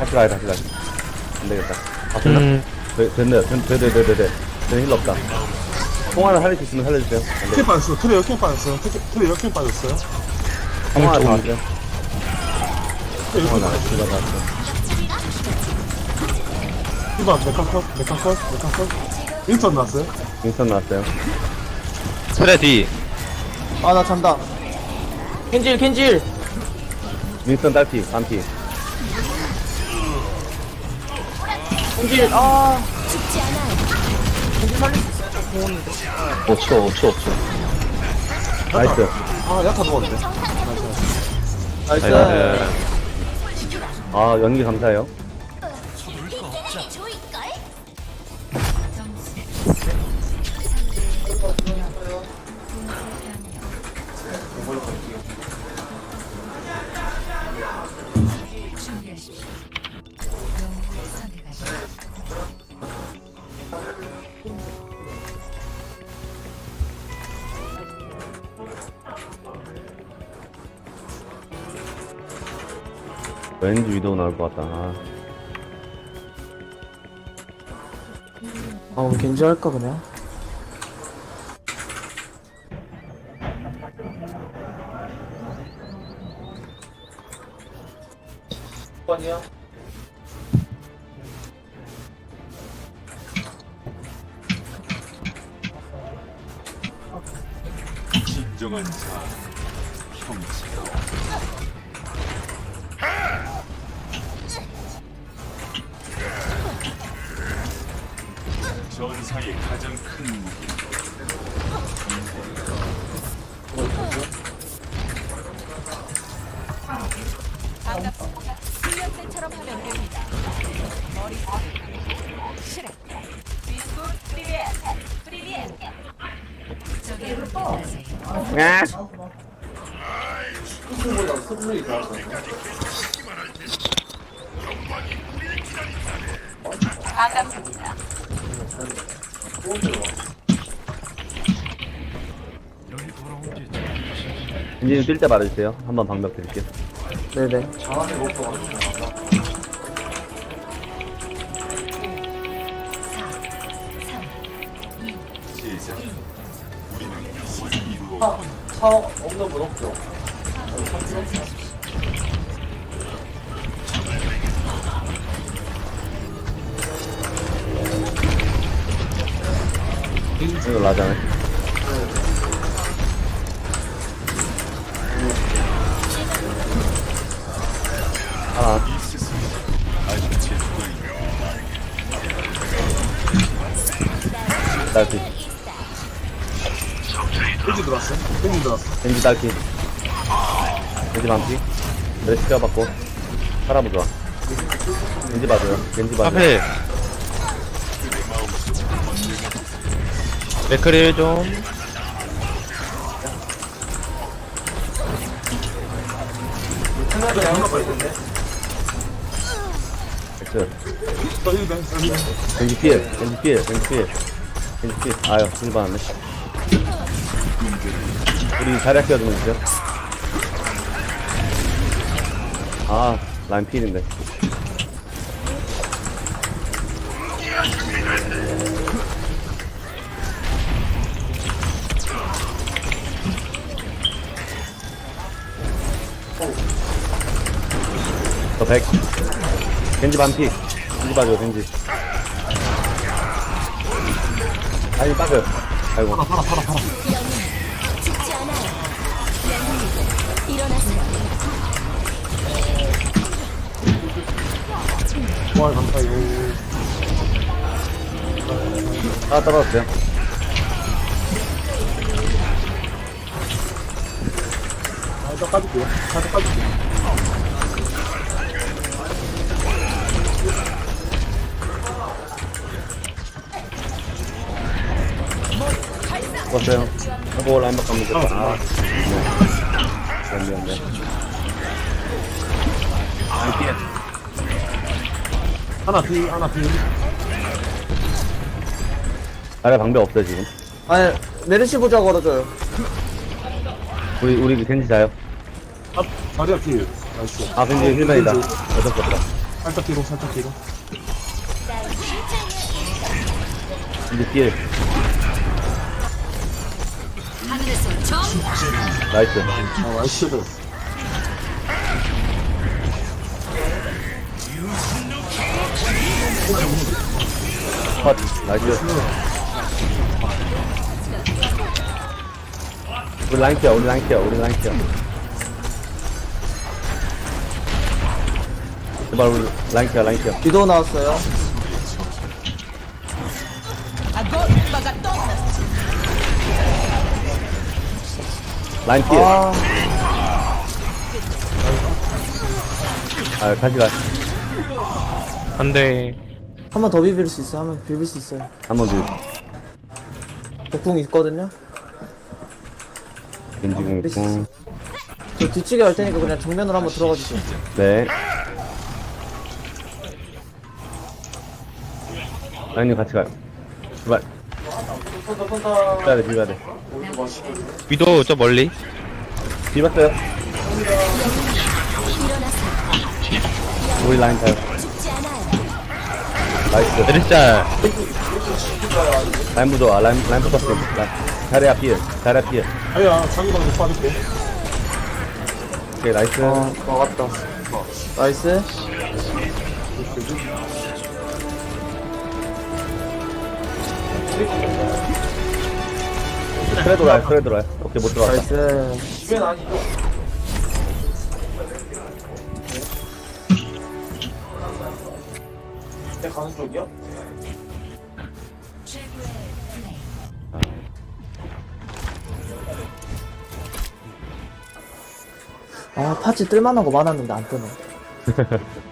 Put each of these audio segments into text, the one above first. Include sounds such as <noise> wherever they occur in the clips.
다시 가야 다시 가야 안 되겠다 아 됐나? 음, 되- 됐네 되되되되되 되는 힐 없다 통 하나 살릴 수 있으면 살려주세요 안킬 돼. 빠졌어. 트레 역행 빠졌어요. 트레- 역행 빠졌어요. 통 하나 더 하세요 트레 통 역행 하나 빠졌어요. 이거 나왔어 이봐, 메카컷, 메카컷, 메카컷. 윈턴 났어요. 윈스턴 나왔어요 트레 뒤. 아 나 잔다 켄질 켄질 윈스턴 딸피 반피 켄질 아 5초, 5초, 5초. 나이스 아, 야타 누웠네. 나이스 나이스. 아 연기 감사해요 것 같다. 아. 아 우리 켄질 할까 그냥? 번이야 진정한 자 반갑습니다. 엔진님 뛸때 말해주세요 한번 방벽 드릴게요 네네 차 없는 분 없죠 켄지 들어왔어요. 켄지 들어왔어. 겐지 딸피. 겐지 반피. 레시 껴받고. 살아보 좋아. 겐지 봐줘요. 겐지 봐줘요. 앞에. 맥크릴 좀. 생각보다 양가 있는데. 엑스 또 1벤, 1벤. 겐지 피해. 겐지 피해. 겐지 피해. 겐지 피해. 아유 힐 받았네 우리 자리 아껴 주면 되죠 아 라인 피해인데 저 100. 겐지 반피. 겐지 봐줘, 겐지. 아니, 빠져. 아이고. 팔아, 팔아, 팔아, 팔아. 좋아요, 감사해요. 아, 떨어졌어요. 아, 저 빠질게요. 살짝 빠질게요. 죽었어요. 하고 라인박 가면 됐다. 아, 네. 미안, 미안, 피해. 하나 피, 하나 피. 아래 방벽 없어요, 지금. 아니 메르시 보자 걸어줘요 우리, 우리 겐지 자요. 아, 자리야 피. 나이스. 아, 겐지 힐맨이다. 어쩔 수 없다. 살짝 뒤로 살짝 뒤로 이제 정 나이스 아 나이스 컷 나이스. 우리 라인 키야 우리 라인 키야 우리 라인 키야 제발 우리 라인 키야 라인 키야 위도 나왔어요. 라인 키야 아, 아 가지 가 안돼. 한 번 더 비빌 수 있어. 한 번 비빌 수 있어요. 한번 더 복궁 있거든요. 겐지공 있고 저 뒤치기 할 테니까 그냥 정면으로 한번 들어가 주세요. 네. 라인님 같이 가요. 제발. 가야 돼 비벼야 돼 위도 저 멀리. 비봤어요. 우리 라인 가요 나이스. 메르시아 라인 부도 아 라인 라인 붙었어. 라인 자리야 피해 자리야 피해 아야 자기 방금 빠질게. 오케이 나이스. 어, 막았다. 나이스. 그래 돌아요 오케이 못 들어왔다. 나이스. 아, 파츠 뜰만한 거 많았는데 안 뜨네. <laughs>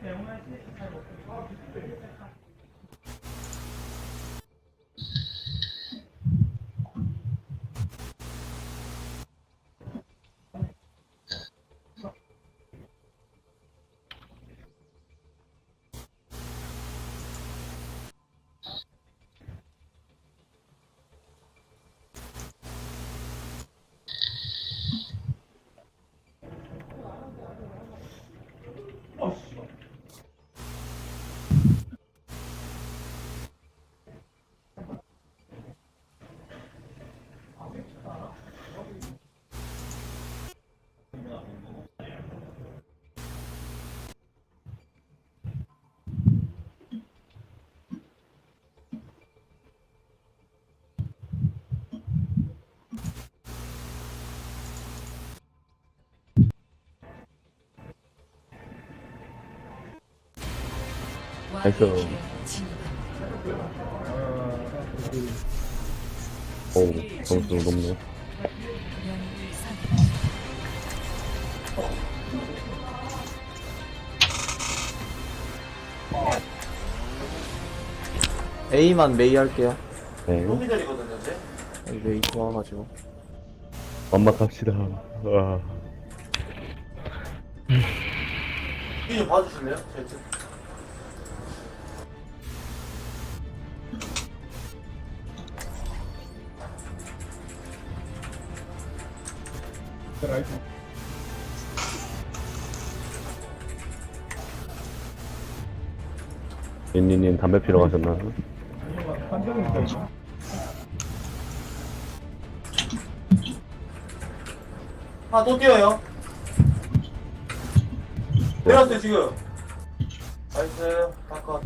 点红外线开火 나이스 오 점수 높네 A만 메이 할게요. 네 여기 메이 좋아가지고. 완막합시다 와. 이좀 봐주실래요? 옌니님 담배 피러 가셨나? 아, 또 뛰어요. 네. 내렸어요, 지금. 나이스, 잠깐.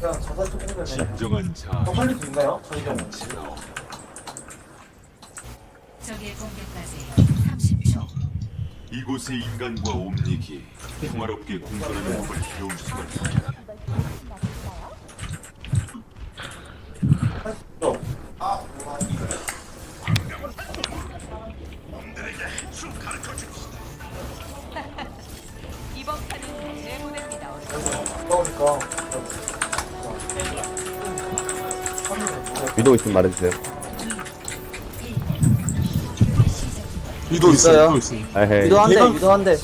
자살 좀 해도 되나요? 빨리 됐나요? 저희 경우. 적의 공격까지 30초. 이곳의 인간과 옴닉이 평화롭게 공존하는 법을 배울 수가 있다. 위도 있으면 말해주세요. 위도 있어요. 있어요. 위도 있어요. 아헤이. 위도 한 대. 위도 한 대.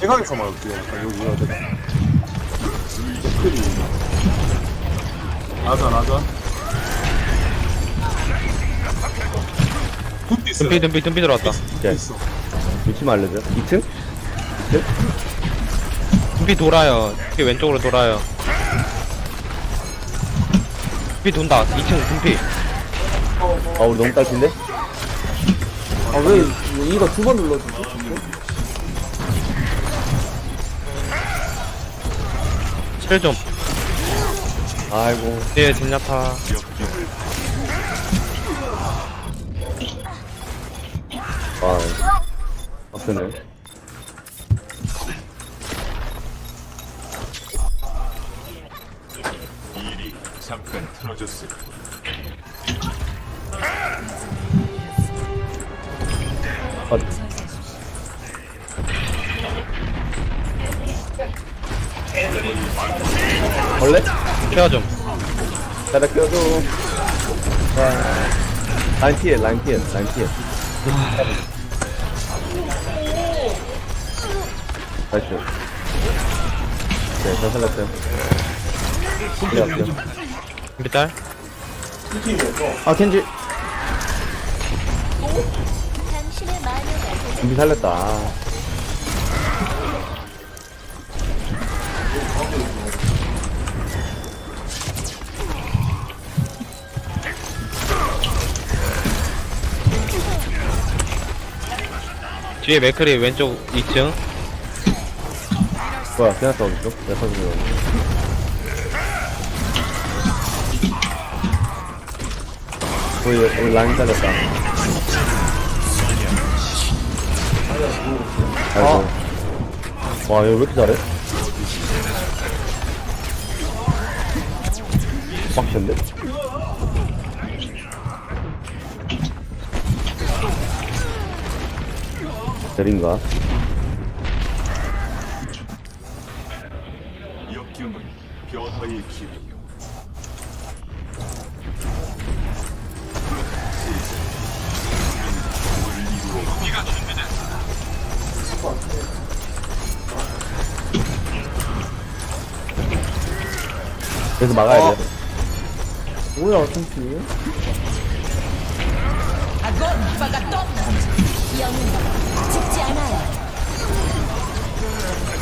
대각에서 말할게요. 아, 여기 여기. 댓글이. 나자 나자. 굿 있어요. dum피 dum피 dum피 들어왔다. 있어. 위치만 알려줘. 2층? dum피 돌아요 dum피 왼쪽으로 돌아요 dum피 돈다 2층 dum피 아, 우리 너무 딸핀데? 아, 왜, 이거 두 번 눌러주지? 힐좀 아이고. 뒤에 젠야타 아, 아프네. 잠깐 틀어졌을 뿐. 아, 벌레? 케어 좀 자다 껴줘. 와. 라인 피해, 라인 피해, 라인 피해. 나이스. 네, 잘 살렸어요. 그래, 그래. 딸 아, 켄지. 준비 살렸다. 아. 뒤에 맥크리 왼쪽 2층 뭐야, 그냥 써어딨어 내가 써주려. 우리, 우리 라인 잘렸다. 아이고. 와, 얘 왜 이렇게 잘해? 빡센데? 대린가? 역경은 변화의 길이요. 그래서 막아야 돼. 뭐야, 켄지.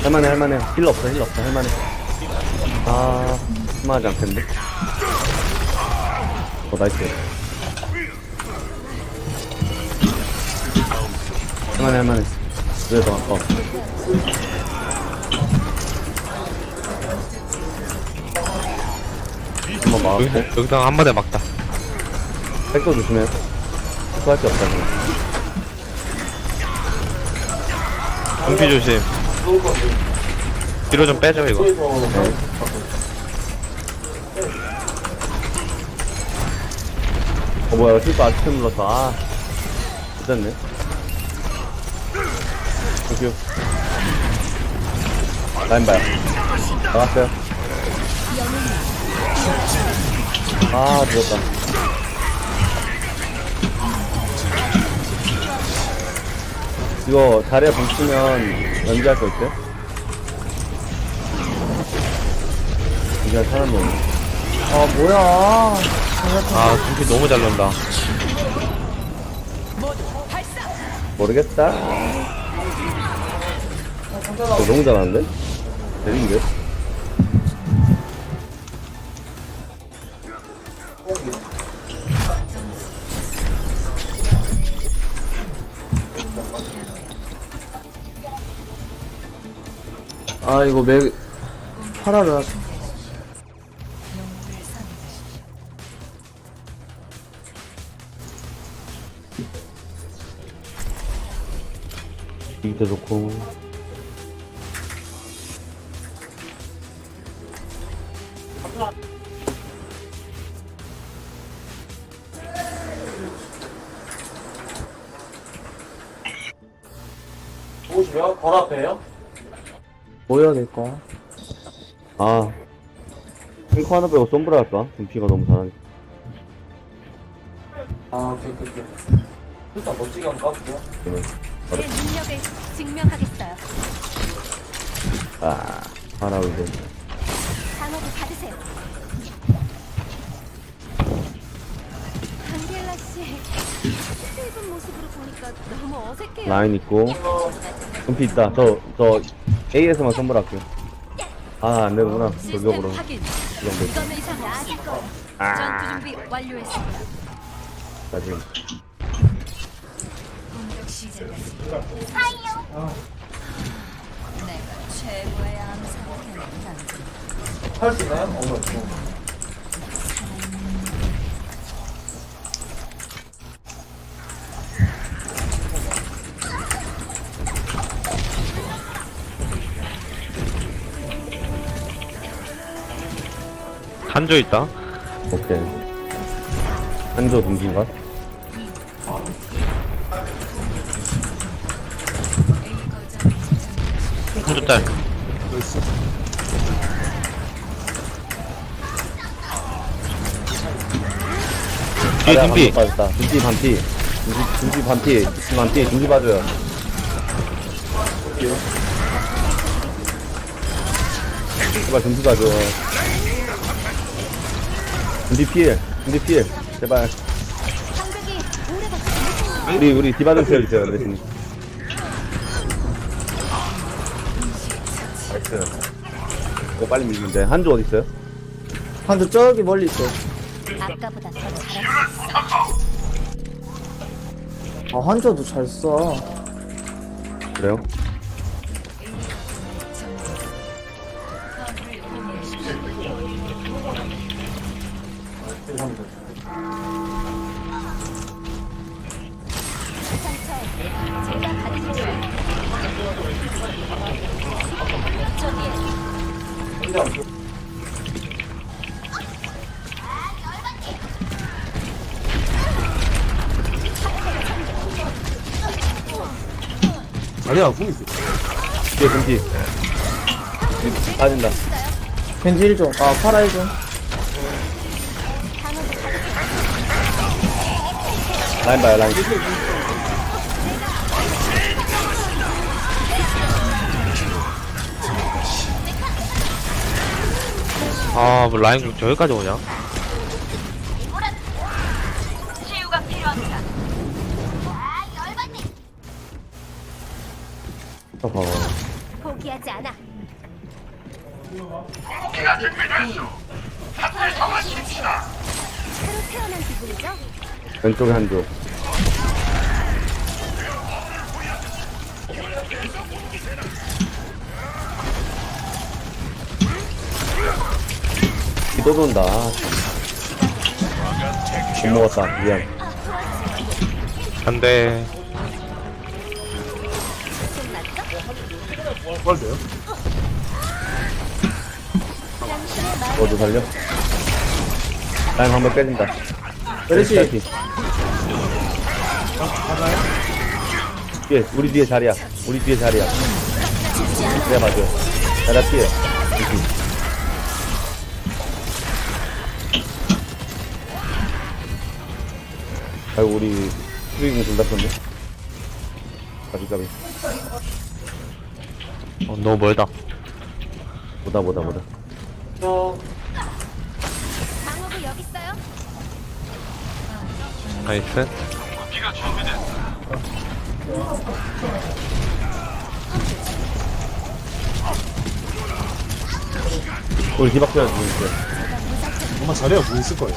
할만해, 할만해. 힐러 없어, 힐러 없어, 할만해. 아, 심하지 않겠는데? 어, 나이스. 할만해, 할만해. 그래도 아까. 한번. 여기서 여기서 한 번에 막다 백도 조심해. 수할 게 없다, 그냥. dum피 조심 뒤로 좀 빼줘 이거 어, 뭐야, 실수 아직도 눌렀어. 아. 됐네. 땡큐. 라인 봐요. 나갔어요. 아, 죽었다. 이거 자리에 붙으면 연기할 거 있어요? 이게 사람 너무. 아, 뭐야. 아 dum피 너무 잘 논다 모르겠다. 어, 너무 잘하는데? 재밌는데? 아 이거 맥 파라를 하-. 이기도 좋고. 보시면 바로 앞에요. 뭐 해야 될까? 아. 핑크 하나 빼고 썸브라 할까? 등피가 너무 잘하니까. 아, 오케이, 오케이, 오케이. 일단 멋지게 한번 까볼게요. 제 능력을 증명하겠어요. 아, 하나 이제. 방어구 받으세요. 강길라 씨, 짧은 모습으로 보니까 너무 어색해요. 라인 있고. 등피 있다. 저, 저, A에서만 썸브라 할게요. 아, 안 되구나. 돌격으로. 확인. 이 정도. 이거는 이상. 전투 준비 완료했습니다. 지금. 공격 시작까지. 내가 최고의 암살을 할수 있나요? 어머, 한조 있다. 오케이. 한조 등기인가? 한조 딸. 뒤에. 빠졌다. 등비 반피. 등비 반피. 반피. 등비 봐줘요. 제발 등비 봐줘. 등비 피해. 등비 피해. 제발. 우리, 우리 디바 좀 세워주세요, 대신. 나이스. 이거 빨리 밀면 돼. 한조 어딨어요? 한두 저기 멀리 있어. 아까보다 더 잘했어. 아 한조도 잘 써. 그래요? 아니야, 궁 있어. 뒤에 등비. 빠진다. 겐지 1종. 아 파라 1종. 라인 봐요, 라인. 아, 뭐 라인 저기까지 오냐? 어허. 포기하지 않아. 새로 태어난 기분이죠? 왼쪽에 한조. 또 돈다. 못 먹었다. 미안. 안 돼. 뭘 돼요? 너도 살려? 라인 한번 빼진다. 메르시. 딸피. 뒤에, 우리 뒤에 자리야. 우리 뒤에 자리야. 그래, 맞아. 자리야, 피해. 여기. 아이고, 우리 수익은 둘다 썼네. 가비, 가비. 어, 너무 멀다. 보다, 보다, 보다. 저, 방어구 여기 있어요? 나이스. 우리 뒤바퀴가 누구 있어요? 아마 자리가 뭐 있을 거예요.